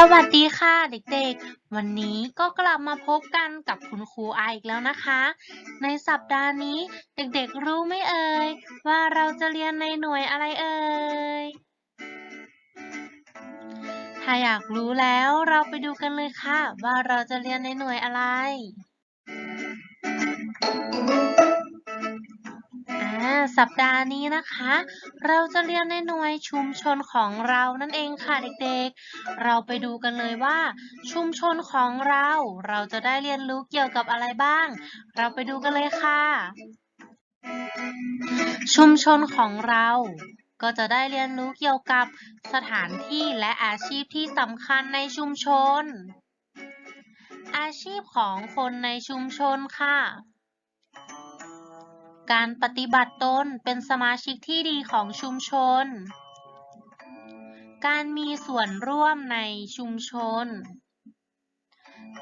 สวัสดีค่ะเด็กๆ วันนี้ก็กลับมาพบกันกับคุณครูไออีกแล้วนะคะ ในสัปดาห์นี้เด็กๆรู้ไหมเอ่ย ว่าเราจะเรียนในหน่วยอะไรเอ่ย ถ้าอยากรู้แล้วเราไปดูกันเลยค่ะ ว่าเราจะเรียนในหน่วยอะไร สัปดาห์นี้นะคะ เราจะเรียนในหน่วยชุมชนของเรานั่นเองค่ะเด็กๆ เราไปดูกันเลยว่า ชุมชนของเรา เราจะได้เรียนรู้เกี่ยวกับอะไรบ้าง เราไปดูกันเลยค่ะ ชุมชนของเราก็จะได้เรียนรู้เกี่ยวกับสถานที่และอาชีพที่สำคัญในชุมชน อาชีพของคนในชุมชนค่ะ การปฏิบัติตนเป็นสมาชิกที่ดีของชุมชน การมีส่วนร่วมในชุมชน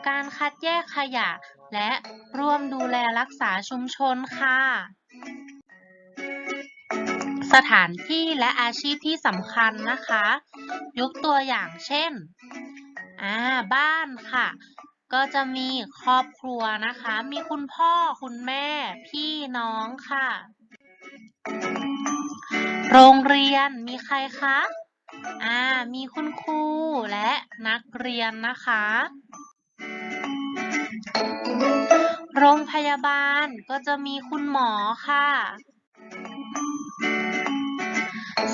การคัดแยกขยะและร่วมดูแลรักษาชุมชนค่ะ สถานที่และอาชีพที่สำคัญนะคะ ยกตัวอย่างเช่น อ่า บ้านค่ะ ก็จะมีครอบครัวนะคะ มีคุณพ่อคุณแม่ พี่น้องค่ะ โรงเรียนมีใครคะ อ่า มีคุณครูและนักเรียนนะคะ โรงพยาบาลก็จะมีคุณหมอค่ะ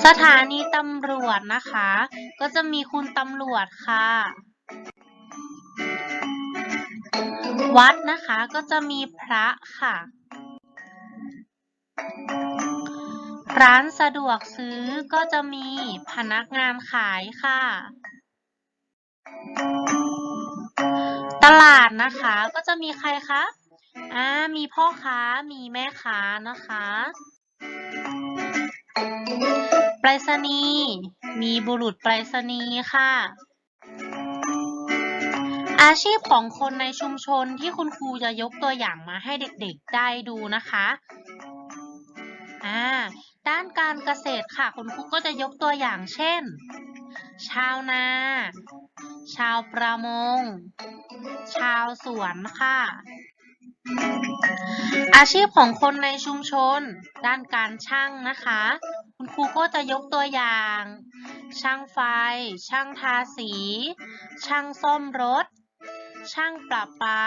สถานีตำรวจนะคะ ก็จะมีคุณตำรวจค่ะ วัดนะคะก็จะมีพระค่ะ ร้านสะดวกซื้อก็จะมีพนักงานขายค่ะ ตลาดนะคะก็จะมีใครคะอ่ามีพ่อค้ามีแม่ค้านะคะไปรษณีย์มีบุรุษไปรษณีย์ค่ะ อาชีพของคนในชุมชนที่คุณครูจะยกตัวอย่างมาให้เด็กๆได้ดูนะคะอ่าด้านการเกษตรค่ะ คุณครูก็จะยกตัวอย่างเช่น ชาวนา ชาวประมง ชาวสวนค่ะ อาชีพของคนในชุมชน ด้านการช่างนะคะ คุณครูก็จะยกตัวอย่าง ช่างไฟ ช่างทาสี ช่างซ่อมรถ ช่างประปา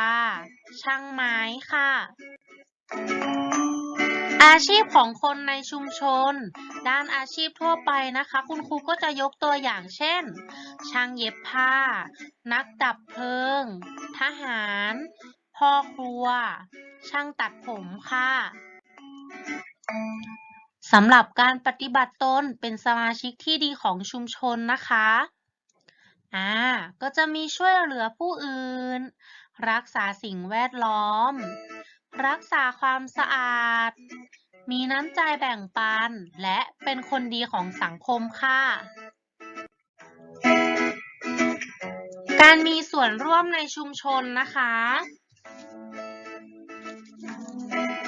ช่างไม้ค่ะ อาชีพของคนในชุมชน ด้านอาชีพทั่วไปนะคะ คุณครูก็จะยกตัวอย่างเช่น ช่างเย็บผ้า นักดับเพลิง ทหาร พ่อครัว ช่างตัดผมค่ะสำหรับการปฏิบัติตนเป็นสมาชิกที่ดีของชุมชนนะคะ อ่า ก็จะมีช่วยเหลือผู้อื่น รักษาสิ่งแวดล้อม รักษาความสะอาด มีน้ำใจแบ่งปัน และเป็นคนดีของสังคมค่ะ การมีส่วนร่วมในชุมชนนะคะ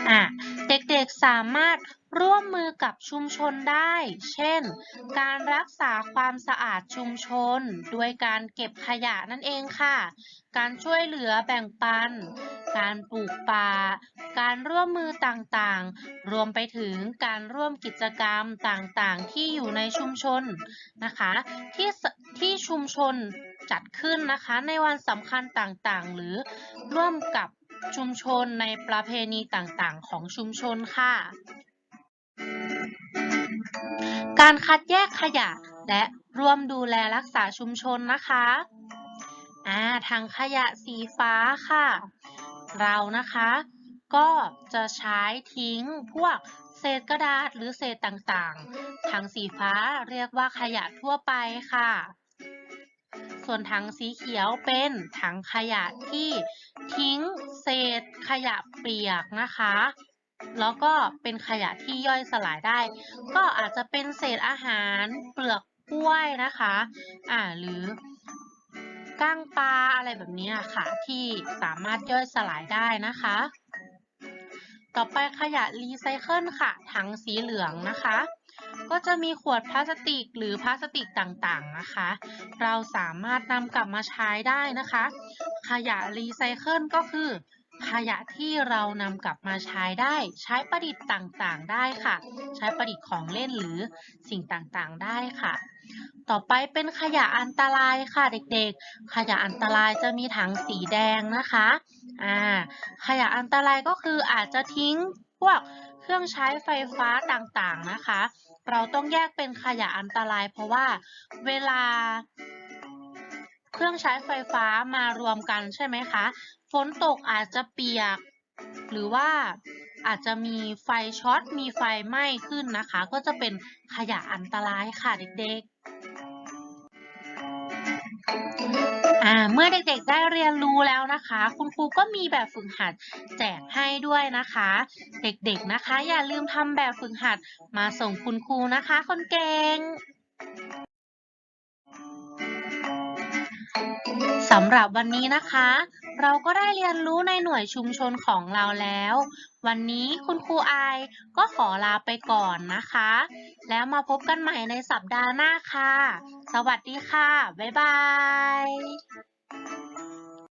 อะเด็กๆสามารถ ร่วมมือกับชุมชนได้ เช่น การรักษาความสะอาดชุมชน ด้วยการเก็บขยะนั่นเองค่ะ การช่วยเหลือแบ่งปัน การปลูกป่า การร่วมมือต่างๆ รวมไปถึงการร่วมกิจกรรมต่างๆ ที่อยู่ในชุมชนนะคะ ที่ที่ชุมชนจัดขึ้นนะคะ ในวันสำคัญต่างๆ หรือร่วมกับชุมชนในประเพณีต่างๆ ของชุมชนค่ะ การคัดแยกขยะและร่วมดูแลรักษาชุมชนนะคะอ่าถังขยะสีฟ้าค่ะ เรานะคะก็จะใช้ทิ้งพวกเศษกระดาษหรือเศษต่างๆถังสีฟ้าเรียกว่าขยะทั่วไปค่ะ ส่วนถังสีเขียวเป็นถังขยะที่ทิ้งเศษขยะเปียกนะคะ แล้วก็เป็นขยะที่ย่อยสลายได้ ก็อาจจะเป็นเศษอาหารเปลือกกล้วยนะคะอ่าหรือก้างปลาอะไรแบบนี้ค่ะ ที่สามารถย่อยสลายได้นะคะ ต่อไปขยะรีไซเคิลค่ะ ถังสีเหลืองนะคะ ก็จะมีขวดพลาสติกหรือพลาสติกต่างๆนะคะ เราสามารถนำกลับมาใช้ได้นะคะ ขยะรีไซเคิลก็คือ ขยะที่เรานำกลับมาใช้ได้ใช้ประดิษฐ์ต่างๆ ได้ค่ะ ใช้ประดิษฐ์ของเล่นหรือสิ่งต่างๆ ได้ค่ะ ต่อไปเป็นขยะอันตรายค่ะเด็กๆ ขยะอันตรายจะมีถังสีแดงนะคะอ่าขยะอันตรายก็คืออาจจะทิ้งพวกเครื่องใช้ไฟฟ้าต่างๆนะคะ เราต้องแยกเป็นขยะอันตราย เพราะว่าเวลา เครื่องใช้ไฟฟ้ามารวมกันใช่ไหมคะ ฝนตกอาจจะเปียก หรือว่าอาจจะมีไฟช็อต มีไฟไหม้ขึ้นนะคะ ก็จะเป็นขยะอันตรายค่ะเด็กๆอ่าเมื่อเด็กๆได้เรียนรู้แล้วนะคะ คุณครูก็มีแบบฝึกหัดแจกให้ด้วยนะคะ เด็กๆนะคะ อย่าลืมทำแบบฝึกหัดมาส่งคุณครูนะคะ คนเก่ง สำหรับวันนี้นะคะ เราก็ได้เรียนรู้ในหน่วยชุมชนของเราแล้ว วันนี้คุณครูอายก็ขอลาไปก่อนนะคะ แล้วมาพบกันใหม่ในสัปดาห์หน้าค่ะ สวัสดีค่ะ บ๊ายบาย